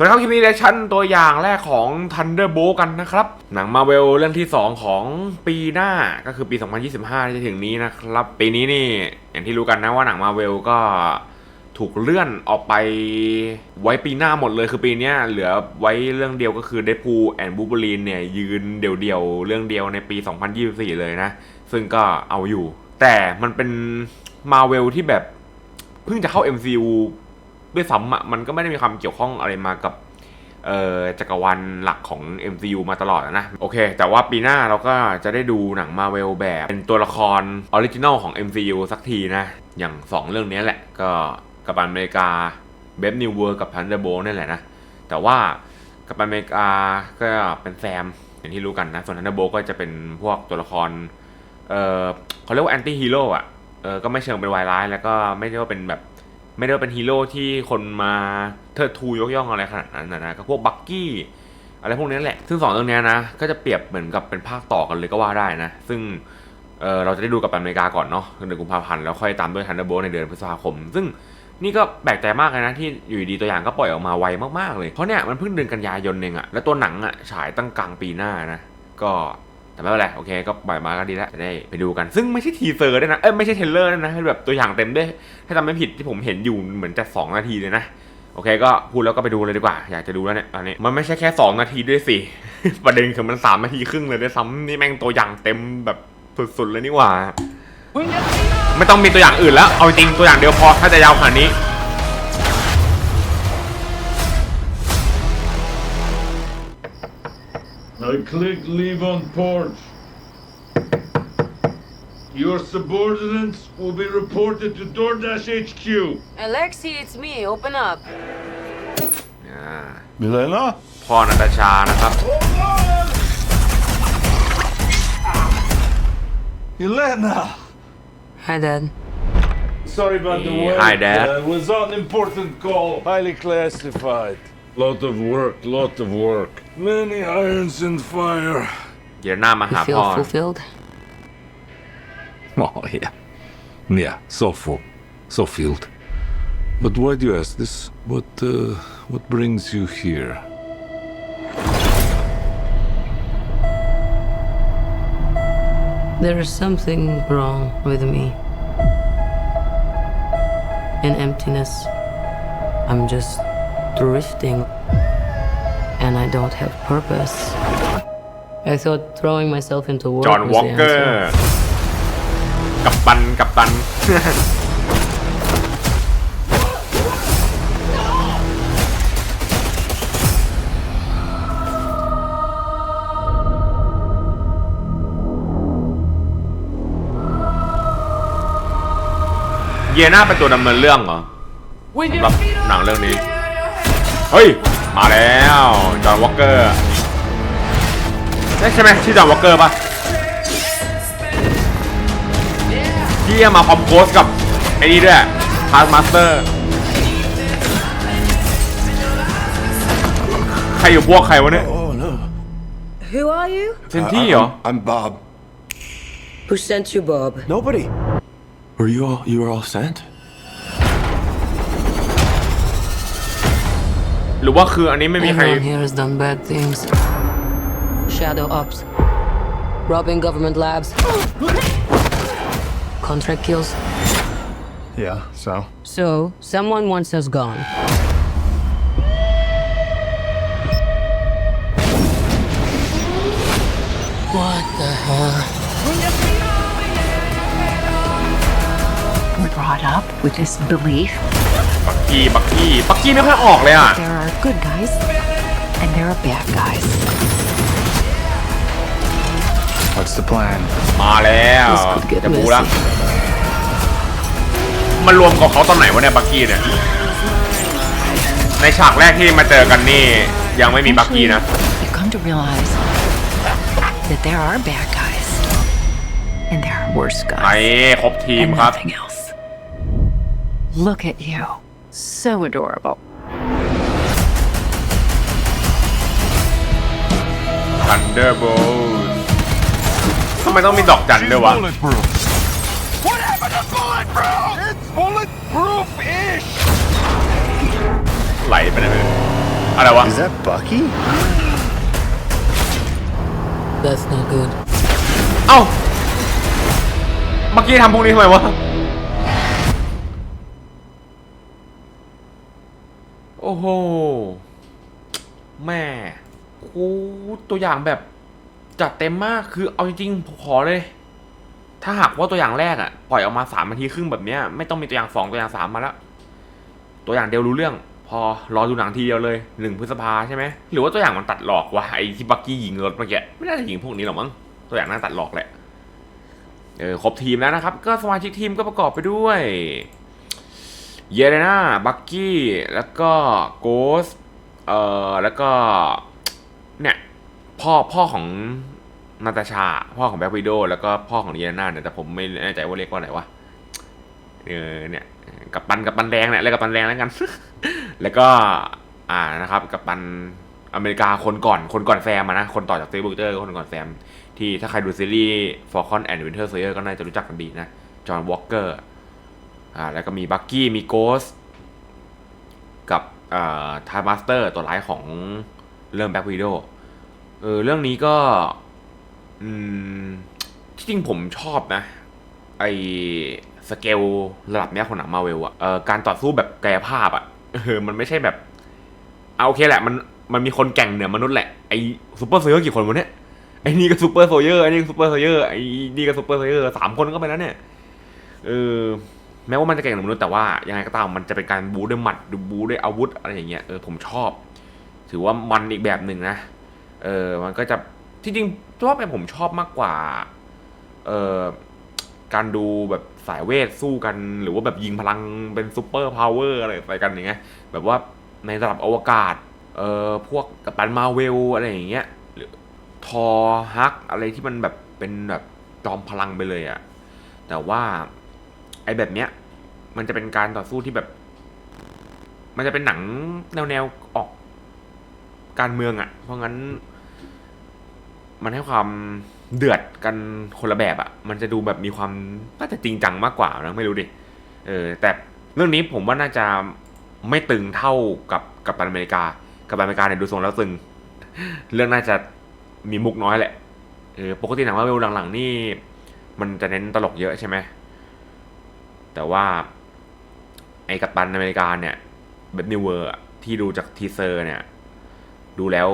วัสดีครับคลิปนี้เรชั่นตัวอย่างแรกของ Thunderbolt กันนะครับ หนังมาเวลเรื่องที่ 2 ของปีหน้าก็คือปี 2025 ที่จะถึงนี้นะครับ ปีนี้นี่อย่างที่รู้กันนะว่าหนังมาเวลก็ถูกเลื่อนออกไปไว้ปีหน้าหมดเลยคือปีนี้เหลือไว้เรื่องเดียวก็คือ Deadpool and Wolverine เนี่ยยืนเดี่ยวๆ เรื่องเดียวในปี 2024 เลยนะ ซึ่งก็เอาอยู่ แต่มันเป็นมาเวลที่แบบเพิ่งจะเข้า MCU ด้วยซ้ำอะมันก็ไม่ได้มีความเกี่ยวข้องอะไรมากับจักรวาลหลักของ MCU มาตลอดนะ โอเค แต่ว่าปีหน้าเราก็จะได้ดูหนังมาเวลแบบ เป็นตัวละครออริจินอลของ MCU สักทีนะ อย่าง 2 เรื่องนี้แหละ ก็กัปตันอเมริกาเบฟนิวเวิร์กับพันเดอร์โบนี่แหละนะ แต่ว่ากัปตันอเมริกาก็เป็นแซม อย่างที่รู้กันนะ ส่วนทันเดอร์โบก็จะเป็นพวกตัวละคร เออเขาเรียกว่าแอนตี้ฮีโร่อะเออก็ไม่เชิงเป็นวายร้าย แล้วก็ไม่ได้ว่าเป็นแบบ ไม่ได้เป็นฮีโร่ที่คนมาเทิดทูยกย่องอะไรขนาดนั้นนะก็พวกบักกี้อะไรพวกนี้แหละ ซึ่งสองเรื่องนี้นะ ก็จะเปรียบเหมือนกับเป็นภาคต่อกันเลยก็ว่าได้นะ ซึ่งเเราจะได้ดูกับอเมริกาก่อนเนาะเดือนกุมภาพันธ์แล้วค่อยตามด้วยทันเดอร์โบในเดือนพฤษภาคม ซึ่งนี่ก็แปลกใจมากเลยนะที่อยู่ดีตัวอย่างก็ปล่อยออกมาไวมากๆเลย เพราะเนี่ยมันเพิ่งเดือนกันยายนเองอะแล้วตัวหนังอะฉายตั้งกลางปีหน้านะ ก็ แต่ไม่เป็นไรโอเคก็ปล่อยมาก็ดีแล้วจะได้ไปดูกัน ซึ่งไม่ใช่ทีเซอร์ด้วยนะเอ้ยไม่ใช่เทรลเลอร์ด้วยนะให้แบบตัวอย่างเต็มด้วยถ้าจำไม่ผิดที่ผมเห็นอยู่เหมือนจะ 2 นาทีเลยนะโอเคก็พูดแล้วก็ไปดูเลยดีกว่า อยากจะดูแล้วเนี่ยตอนนี้มันไม่ใช่แค่ 2 นาทีด้วยสิ ประเด็นคือมัน 3 นาทีครึ่งเลยด้วยซ้ำนี่แม่งตัวอย่างเต็มแบบสุดๆเลยนี่หว่า ไม่ต้องมีตัวอย่างอื่นแล้ว เอาจริงตัวอย่างเดียวพอถ้าจะยาวขนาดนี้ I click leave on porch. Your subordinates will be reported to DoorDash HQ. Alexi, it's me. Open up. อ่า Milena? พ่อนาตาชานะครับ Elena! Hi, Dad. Sorry about the Yeah, wait. hi, Dad. Uh, was on important call. Highly classified. Lot of work, lot of work. Many irons in fire. เดี๋ยวหน้ามา You หา feel พ่อ fulfilled? Oh, yeah. Yeah, so full. So filled. But why do you ask this? What, uh, what brings you here? There is something wrong with me. An emptiness. I'm just drifting. And I don't have purpose. I thought throwing myself into work จอห์น was วอ the ลเกอ answer. ร์ กับตัน กับตัน เยน่าเป็นตัวดำเนินเรื่องเหรอสำหรับหนังเรื่องนี้ เฮ้ย มาแล้วจอห์นวอลเกอร์ใช่ไหมชื่อจอห์นวอลเกอร์ปะที่มาคอมโพสกับไอ้นี่ด้วยพาร์มาสเตอร์ใครอยู่พวกใครวะเนี่ย Oh, no. Who are you? เซนที่เหรอ I'm Bob. Who sent you, Bob? Nobody. Were you all, you were all sent? หรือว่าคืออันนี้ไม่มีใคร Everyone here has done bad things. Shadow ops. Robbing government labs. Contract kills. Yeah, so? So, someone wants us gone. What the hell? We're brought up with this belief ปักกี้ปักกี้ปักกี้ไม่ค่อยออกเลยอะ there are good guys and there are bad guys. What's the plan? มาแล้ว This could get จะบูแล้ว messy. มันรวมกับเขาตอนไหนวะเนี่ยปักกี้เนี่ยในฉากแรกที่มาเจอกันนี่ยังไม่มีปักกี้นะ You come to realize that there are bad guys and there are worse ไอ้ guys ครบทีม and ครับ nothing else. Look at you. So adorable. Thunderbolt ทำไมต้องมีดอกจันด้วยวะ Bulletproof. What happened to bulletproof? It's bulletproof-ish. ไหลไปเลย อะไรวะ Is that Bucky? That's not good. เอ้า เมื่อกี้ทำพวกนี้ทำไมวะ โอ้ตัวอย่างแบบจัดเต็มมากคือเอาจริงๆขอเลย ถ้าหากว่าตัวอย่างแรกอะปล่อยออกมาสามนาทีครึ่งแบบเนี้ยไม่ต้องมีตัวอย่างสองตัวอย่างสามมาแล้วตัวอย่างเดียวรู้เรื่อง พอรอดูหนังทีเดียวเลยหนึ่งพฤษภาใช่ไหมหรือว่าตัวอย่างมันตัดหลอกวะไอ้ที่บักกี้ยิงรถเมื่อกี้ไม่น่าจะยิงพวกนี้หรอกมั้งตัวอย่างน่าตัดหลอกแหละเออครบทีมแล้วนะครับ ก็สมาชิกทีมก็ประกอบไปด้วยเยเลนาบักกี้แล้วก็โกสเอ่อแล้วก็ เนี่ยพ่อพ่อของนาตาชา พ่อของแบ็ควิดโดแล้วก็พ่อของเยเลนาเนี่ยแต่ผมไม่แน่ใจว่าเรียกว่าอะไรวะเออเนี่ยกับปันกับปันแดงเนี่ยเรียกกับปันแดงแล้วกัน แล้วก็อ่านะครับกับปันอเมริกาคนก่อนคนก่อนแซมนะ คนต่อจากเซฟบูเตอร์คนก่อนแซมที่ถ้าใครดูซีรีส์ Falcon and Winter Soldier ก็น่าจะรู้จักกันดีนะ จอห์นวอล์กเกอร์อ่าแล้วก็มีบักกี้มีโกสกับอ่าทายมาสเตอร์ตัวร้ายของเรื่องแบ็ควีโด เออเรื่องนี้ก็อืมที่จริงผมชอบนะ ไอสเกลระดับเนี้ยของหนังมาเวลอะเออการต่อสู้แบบกายภาพอะเออมันไม่ใช่แบบ เอาโอเคแหละ มันมันมีคนแก่งเหนือมนุษย์แหละไอซูเปอร์โซเยอร์กี่คนวะเนี่ยไอ้นี่ก็ซูเปอร์โซเยอร์ไอ้นี่ก็ซูเปอร์โซเยอร์ไอ้นี่ก็ซูเปอร์โซเยอร์สามคนก็ไปแล้วเนี่ยเออแม้ว่ามันจะแก่งเหนือมนุษย์แต่ว่ายังไงก็ตามมันจะเป็นการบูด้วยหมัดดูบูด้วยอาวุธอะไรอย่างเงี้ยเออผมชอบ ถือว่ามันอีกแบบหนึ่งนะ เออมันก็จะที่จริงชอบไปผมชอบมากกว่าเออการดูแบบสายเวทสู้กัน หรือว่าแบบยิงพลังเป็นซูเปอร์พาวเวอร์อะไรไปกันอย่างเงี้ยแบบว่าในระดับอวกาศเออพวกกัปตันมาเวลอะไรอย่างเงี้ยหรือทอฮักอะไรที่มันแบบเป็นแบบจอมพลังไปเลยอะแต่ว่าไอ้แบบเนี้ยมันจะเป็นการต่อสู้ที่แบบ มันจะเป็นหนังแนวแนวออกการเมืองอะเพราะงั้น มันให้ความเดือดกันคนละแบบอะมันจะดูแบบมีความน่าจะจริงจังมากกว่านะไม่รู้ดิ เออแต่เรื่องนี้ผมว่าน่าจะไม่ตึงเท่ากับกับตันอเมริกา กับตันอเมริกาเนี่ยดูทรงแล้วตึง เรื่องน่าจะมีมุกน้อยแหละ เออปกติหนังมาเวลหลังๆนี่ มันจะเน้นตลกเยอะใช่ไหม แต่ว่า ไอ้กัปตันอเมริกาเนี่ยแบบนิวเวอร์ที่ดูจากทีเซอร์เนี่ย ดูแล้ว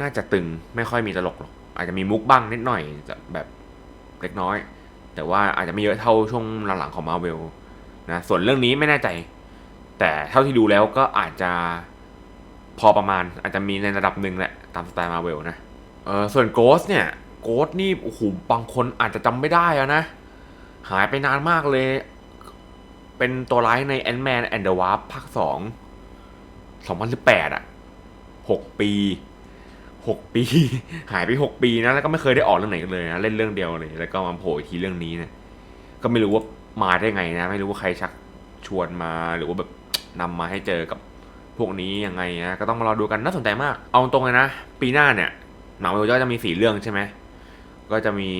น่าจะตึงไม่ค่อยมีตลกหรอกอาจจะมีมุกบ้างนิดหน่อยจะแบบเล็กน้อย แต่ว่าอาจจะไม่เยอะเท่าช่วงหลังๆของมาเวลนะส่วนเรื่องนี้ไม่แน่ใจ แต่เท่าที่ดูแล้วก็อาจจะพอประมาณ อาจจะมีในระดับหนึ่งแหละตามสไตล์มาเวลนะเออส่วนโกสเนี่ยโกสนี่โอ้โหบางคนอาจจะจำไม่ได้อะนะหายไปนานมากเลย เป็นตัวร้ายใน Ant-Man and the Wasp ภาคสอง2018อะหกปี หกปี หายไปหกปีนะแล้วก็ไม่เคยได้ออกเรื่องไหนเลยนะเล่นเรื่องเดียวเลยแล้วก็มาโผล่อีกทีเรื่องนี้เนะก็ไม่รู้ว่ามาได้ไงนะ ไม่รู้ว่าใครชักชวนมาหรือว่าแบบนำมาให้เจอกับพวกนี้ยังไงนะก็ต้องมารอดูกันน่าสนใจมาก เอาตรงเลยนะ ปีหน้าเนี่ยหนังมันก็จะมีสี่เรื่องใช่ไหมก็จะมี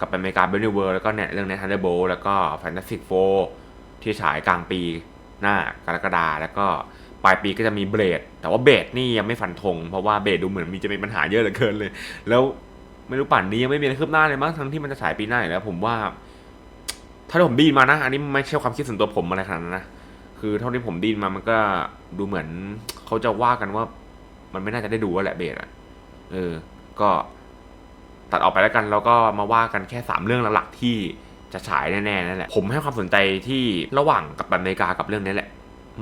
กับอเมริกาเบลนิเวิร์แล้วก็เนี่ยเรื่องในทันเดอร์โบแล้วก็แฟนตาซีโฟที่ฉายกลางปีหน้ากรกฎาแล้วก็ ปลายปีก็จะมีเบรด แต่ว่าเบรดนี่ยังไม่ฟันธงเพราะว่าเบรดดูเหมือนมีจะมีปัญหาเยอะเหลือเกินเลย แล้วไม่รู้ป่านนี้ยังไม่มีอะไรคืบหน้าเลยมั้งทั้งที่มันจะฉายปีหน้าอยู่แล้วผมว่า ถ้าที่ผมดีมานะ อันนี้ไม่ใช่ความคิดส่วนตัวผมอะไรขนาดนั้นนะคือเท่าที่ผมดีมามันก็ดูเหมือนเขาจะว่ากันว่า มันไม่น่าจะได้ดูแล้วแหละเบรดอะเออ ก็ตัดออกไปแล้วกันแล้วก็มาว่ากันแค่ 3 เรื่องหลักๆที่จะฉายแน่ๆนั่นแหละผมให้ความสนใจที่ระหว่างกับอเมริกากับเรื่องนี้แหละ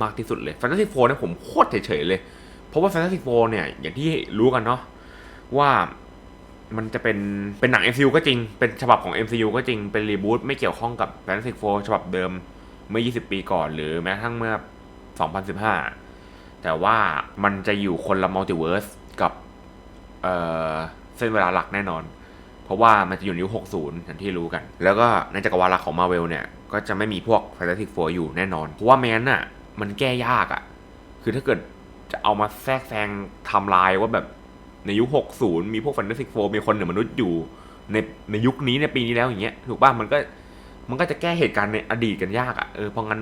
มากที่สุดเลย Fantasy 4เนี่ยผมโคตรเฉยๆเลย เพราะว่า Fantasy 4เนี่ยอย่างที่รู้กันเนาะว่ามันจะเป็นเป็นหนัง MCU ก็จริง เป็นฉบับของ MCU ก็จริง เป็นรีบูตไม่เกี่ยวข้องกับ Fantasy 4ฉบับเดิมเมื่อ 20 ปีก่อน หรือแม้กระทั่งเมื่อ 2015 แต่ว่ามันจะอยู่คนละมัลติเวิร์สกับเอ่อเส้นเวลาหลักแน่นอน เพราะว่ามันจะอยู่ในยุค 60 อย่างที่รู้กัน แล้วก็ในจักรวาลหลักของมาเวลเนี่ย ก็จะไม่มีพวก Fantastic Four อยู่แน่นอน เพราะว่าแมนน่ะ มันแก้ยากอะ่ะ คือถ้าเกิดจะเอามาแทรกแซงทำลายว่าแบบในยุค 60 มีพวก Fantastic Four มีคนเหนือมนุษย์อยู่ ในในยุคนี้ในปีนี้แล้วอย่างเงี้ยถูกป่ะมันก็มันก็จะแก้เหตุการณ์ในอดีตกันยากอะ่ะเออเพราะงั้น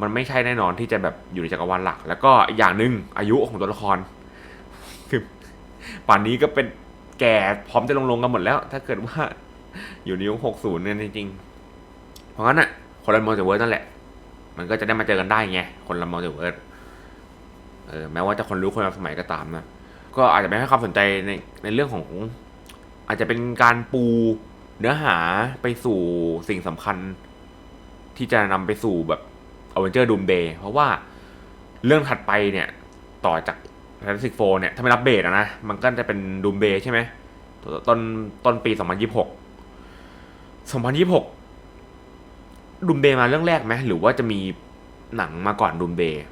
มันไม่ใช่แน่นอนที่จะแบบอยู่ในจักรวาลหลัก แล้วก็อีกอย่างหนึ่งอายุของตัวละครคือป่านนี้ก็เป็นแก่พร้อมจะลงลงกันหมดแล้ว ถ้าเกิดว่าอยู่ในยุคหกศูนย์เนี่ยจริงๆ เพราะงั้นอะคนละมัลติเวิร์สนั่นแหละ มันก็จะได้มาเจอกันได้ไง คนละมัลติเวิร์สเออแม้ว่าจะคนรู้คนละสมัยก็ตามนะ ก็อาจจะไม่ให้ความสนใจในในเรื่องของ อาจจะเป็นการปูเนื้อหาไปสู่สิ่งสำคัญ ที่จะนำไปสู่แบบอเวนเจอร์ดูมเดย์เพราะว่าเรื่องถัดไปเนี่ย ต่อจาก Fantastic Four เนี่ย ถ้าไม่รับเบสอะนะ มันก็จะเป็นดูมเดย์ใช่ไหมต้นต้นปี 2026 2026 ดูมเดย์มาเรื่องแรกไหมหรือว่าจะมีหนังมาก่อนดูมเดย์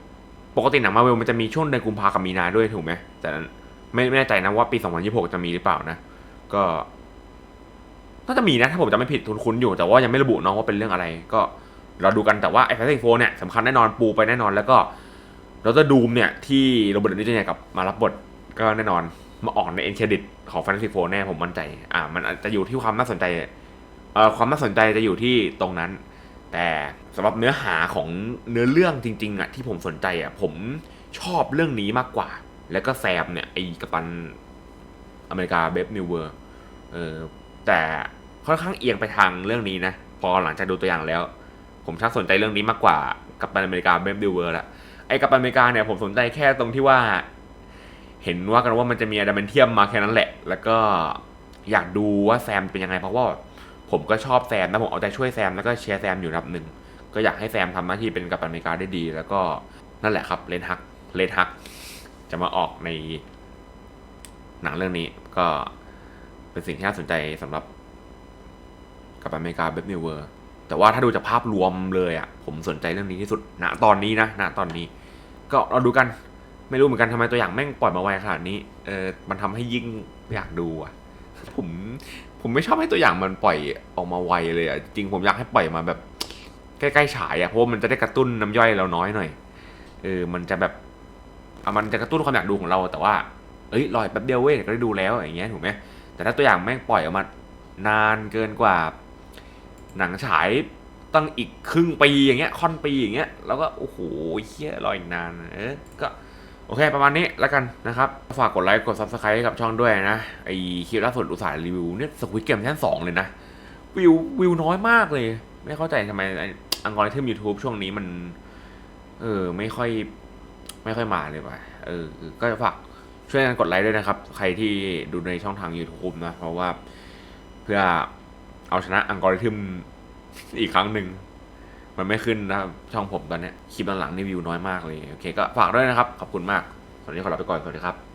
ปกติหนังมาเวลมันจะมีช่วงเดือนกุมภากับมีนาด้วยถูกไหมแต่ไม่ไม่แน่ใจนะว่าปี 2026 จะมีหรือเปล่านะ ก็น่าจะมีนะ ถ้าผมจำไม่ผิดทุนคุ้นอยู่แต่ว่ายังไม่ระบุเน้องว่าเป็นเรื่องอะไร ก็เราดูกันแต่ว่าไอ้แฟนตาซีโฟเนี่ยสำคัญแน่นอนปูไปแน่นอนแล้วก็ดรดูมเนี่ยที่โรเบิร์ตดาวนี่จูเนียร์กับมารับบทก็แน่นอนมาออกในเอ็นเครดิตของแฟนตาซีโฟแน่ผมมั่นใจ อ่า มันจจะอยู่ที่ความน่าสนใจเอ่อความน่าสนใจจะอยู่ที่ตรงนั้น แต่สำหรับเนื้อหาของเนื้อเรื่องจริงๆอะที่ผมสนใจอะผมชอบเรื่องนี้มากกว่า แล้วก็แซมเนี่ยไอ้กัปตันอเมริกาเบฟนิวเวอร์เออแต่ค่อนข้างเอียงไปทางเรื่องนี้นะ พอหลังจากดูตัวอย่างแล้ว ผมชักสนใจเรื่องนี้มากกว่ากัปตันอเมริกาเบฟนิวเวอร์ละไอ้กัปตันอเมริกาเนี่ยผมสนใจแค่ตรงที่ว่า เห็นว่ากันว่ามันจะมีอะดามนเทียมมาแค่นั้นแหละ แล้วก็อยากดูว่าแซมเป็นยังไงเพราะว่า ผมก็ชอบแซมนะผมเอาใจช่วยแซมแล้วก็เชียร์แซมอยู่ระดับหนึ่งก็อยากให้แซมทำหน้าที่เป็นกัปตันอเมริกาได้ดี แล้วก็นั่นแหละครับเลนฮักเลนฮัก จะมาออกในหนังเรื่องนี้ก็เป็นสิ่งที่น่าสนใจสำหรับกัปตันอเมริกาเบฟนิวเวอร์แต่ว่าถ้าดูจากภาพรวมเลยอะผมสนใจเรื่องนี้ที่สุดณตอนนี้นะณตอนนี้ ก็เราดูกันไม่รู้เหมือนกันทำไมตัวอย่างแม่งปล่อยมาไวขนาดนี้เออมันทำให้ยิ่งอยากดูอะ ผมผมไม่ชอบให้ตัวอย่างมันปล่อยออกมาไวเลยอะจริงผมอยากให้ปล่อยมาแบบใกล้ๆฉายอะเพราะมันจะได้กระตุ้นน้ำย่อยเราน้อยหน่อยเออมันจะแบบอะมันจะกระตุ้นความอยากดูของเราแต่ว่า เอ้ยรอยแป๊บเดียวเว้ยก็ได้ดูแล้วอย่างเงี้ยถูกไหมแต่ถ้าตัวอย่างแม่งปล่อยออกมานานเกินกว่า หนังฉายตั้งอีกครึ่งปีอย่างเงี้ยค่อนปีอย่างเงี้ยแล้วก็โอ้โหเฮียรออีกนานเออก็ โอเค ประมาณนี้แล้วกันนะครับ ฝากกดไลค์กด subscribe ให้กับช่องด้วยนะ ไอคลิปล่าสุดอุตสาห์รีวิวเนี่ยสควิตเกมชั้นสองเลยนะ วิววิวน้อยมากเลย ไม่เข้าใจทำไมอังกอริทึม YouTube ช่วงนี้มัน เออ ไม่ค่อย ไม่ค่อยมาเลยว่ะเออ ก็ฝากช่วยกันกดไลค์ด้วยนะครับ ใครที่ดูในช่องทาง YouTube นะ เพราะว่าเพื่อเอาชนะอังกอริทึมอีกครั้งหนึ่ง มันไม่ขึ้นนะครับช่องผมตอนนี้คลิปหลังๆนี่วิวน้อยมากเลยโอเคก็ฝากด้วยนะครับขอบคุณมากสวัสดีขอลาไปก่อนสวัสดีครับ